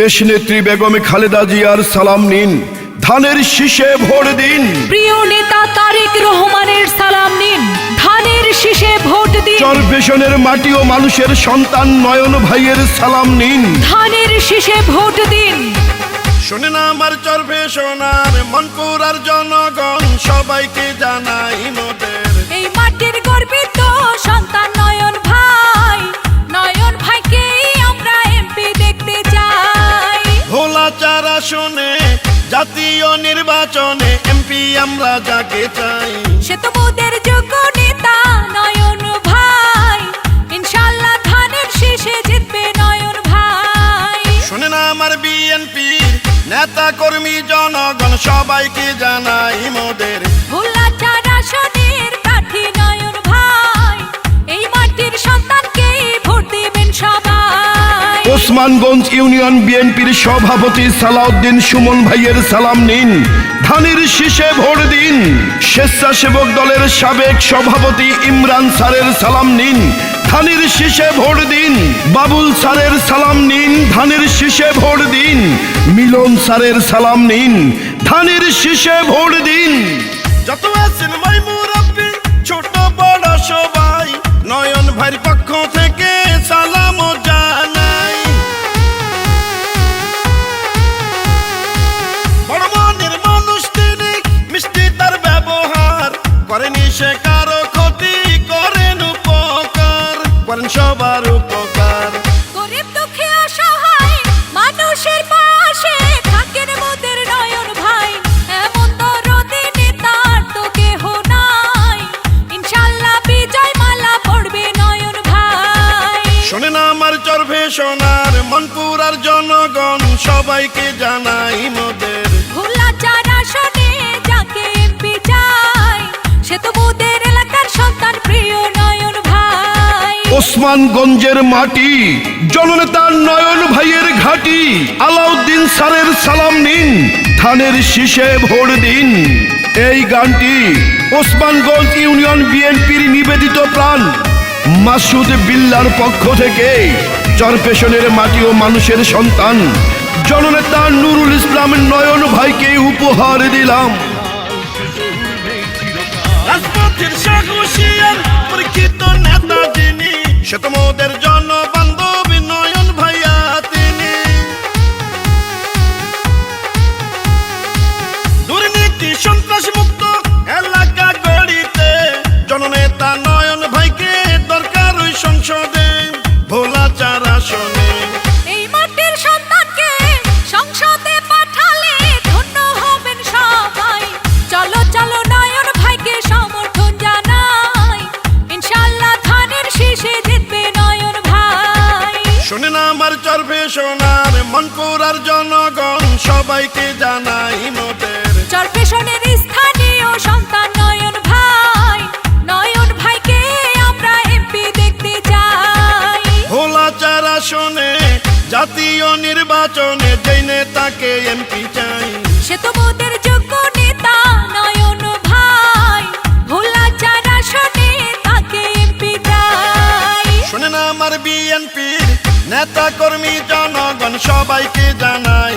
দেশনেত্রী বেগম খালেদা জিয়ার সালাম নিন। ধানের শীষে ভোট দিন। প্রিয় নেতা তারেক রহমানের সালাম নিন। ধানের শীষে ভোট দিন। চরপেশনের মাটি ও মানুষের সন্তান নয়ন ভাইয়ের সালাম নিন। ধানের শীষে ভোট দিন। শুনে না আমার চর্বে সোনার মনপুর আর জনগণ সবাইকে জানাই মোদের শুনে জাতীয় নির্বাচনে এমপি আমরা যাকে চাই। সে তো মোদের যোগ্য নেতা নয়ন ভাই। ইনশাল্লাহ ধানের শীষে জিতবে নয়ন ভাই। শুনে না আমার বিএনপি নেতা কর্মী জনগণ সবাইকে সবাই ওসমানগঞ্জ ইউনিয়ন বিএনপির সভাপতি সালাউদ্দিন সুমন ভাইয়ের সালাম নিন। ধানের শীষে ভোট দিন। স্বেচ্ছাসেবক দলের সাবেক সভাপতি ইমরান স্যারের সালাম নিন। ধানের শীষে ভোট দিন। বাবুল স্যারের সালাম নিন। ধানের শীষে ভোট দিন। মিলন স্যারের সালাম নিন। ধানের শীষে ভোট দিন। যত আছেন মাই মুরব্বী, ছোট বড় সবাই, নয়ন ভাইয়ের পক্ষ সে কারও ক্ষতি করেন উপকার করেন সবার উপকার। গরিব দুঃখী অসহায় মানুষের পাশে থাকেন মোদের নয়ন ভাই। এমন দরদি নেতার তো কেহ নাই। ইনশাল্লাহ বিজয় মালা পড়বে নয়ন ভাই। শোনেন আমার চর্ভে সোনার মনপুর আর জনগণ সবাইকে জানাই মোদের ওসমানগঞ্জের মাটি জননেতা নয়ন ভাইয়ের ঘাটি, আলাউদ্দিন স্যারের সালাম নিন ধানের শীষে ভোট দিন। এই গানটি ওসমানগঞ্জ ইউনিয়ন বিএনপির নিবেদিত প্রাণ। মাসুদ বিল্লার পক্ষ থেকে চরপেশনের মাটি ও মানুষের সন্তান। জননেতা নুরুল ইসলাম নয়ন ভাইকে উপহার দিলাম। নেতা যিনি সে তো মোদের আমার চর্ভে সোনার মনপুর আর জনগণ সবাইকে জানাই মোদের। চরপেশনের স্থানীয় সন্তান নয়ন ভাই নয়ন ভাইকে আমরা এমপি দেখতে চাই। ভোলা চারা শোনে জাতীয় নির্বাচনে যেই নেতাকে এমপি চাই। সে তো মোদের যোগ্য নেতা কর্মী জনগণ সবাইকে জানাই